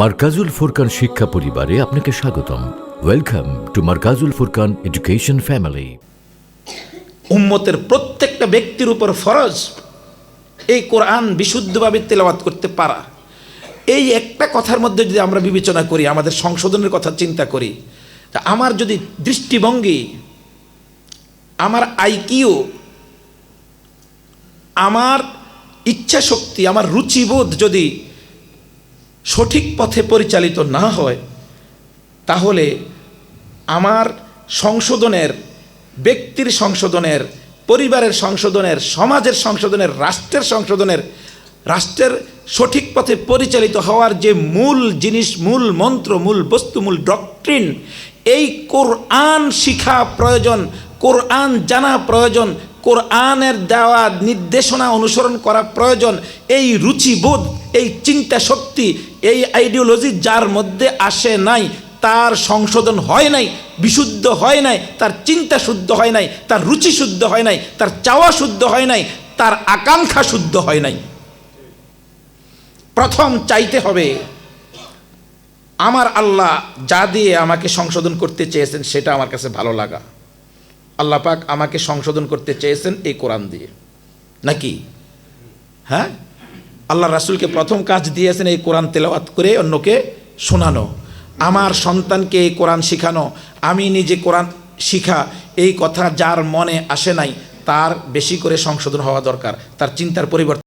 মার্কাজুল ফুরকান শিক্ষা পরিবারে আপনাকে স্বাগতম। Welcome to Markazul Furqan education family উম্মতের প্রত্যেকটা ব্যক্তির উপর ফরজ এই কোরআন বিশুদ্ধভাবে তেলাওয়াত করতে পারা। এই একটা কথার মধ্যে যদি আমরা বিবেচনা করি, আমাদের সংশোধনের কথা চিন্তা করি, তা আমার যদি দৃষ্টিভঙ্গি, আমার আইকিউ, আমার ইচ্ছা শক্তি আমার রুচিবোধ যদি সঠিক পথে পরিচালিত না হয়, তাহলে আমার সংশোধনের, ব্যক্তির সংশোধনের, পরিবারের সংশোধনের, সমাজের সংশোধনের, রাষ্ট্রের সংশোধনের, রাষ্ট্রের সঠিক পথে পরিচালিত হওয়ার যে মূল জিনিস, মূল মন্ত্র, মূল বস্তু, মূল ডক্ট্রিন এই কোরআন শিখা প্রয়োজন, কোরআন জানা প্রয়োজন কোরআনের দেওয়া নির্দেশনা অনুসরণ করা প্রয়োজন, এই রুচিবোধ, এই চিন্তা শক্তি, এই আইডিওলজি যার মধ্যে আসে নাই, তার সংশোধন হয় নাই, বিশুদ্ধ হয় নাই, তার চিন্তা শুদ্ধ হয় নাই, তার রুচি শুদ্ধ হয় নাই, তার চাওয়া শুদ্ধ হয় নাই, তার আকাঙ্ক্ষা শুদ্ধ হয় নাই। প্রথম চাইতে হবে, আমার আল্লাহ যা দিয়ে আমাকে সংশোধন করতে চেয়েছেন, সেটা আমার কাছে ভালো লাগা। আল্লাহ পাক আমাকে সংশোধন করতে চেয়েছেন এই কোরআন দিয়ে। নাকি? হ্যাঁ? আল্লাহ রাসুলকে প্রথম কাজ দিয়েছেন এই কোরআন তেলাওয়াত করে অন্যকে শোনানো। আমার সন্তানকে এই কোরআন শিখানো। আমি নিজে কোরআন শিখা। এই কথা যার মনে আসে নাই, তার বেশি করে সংশোধন হওয়া দরকার। তার চিন্তার পরিবর্তন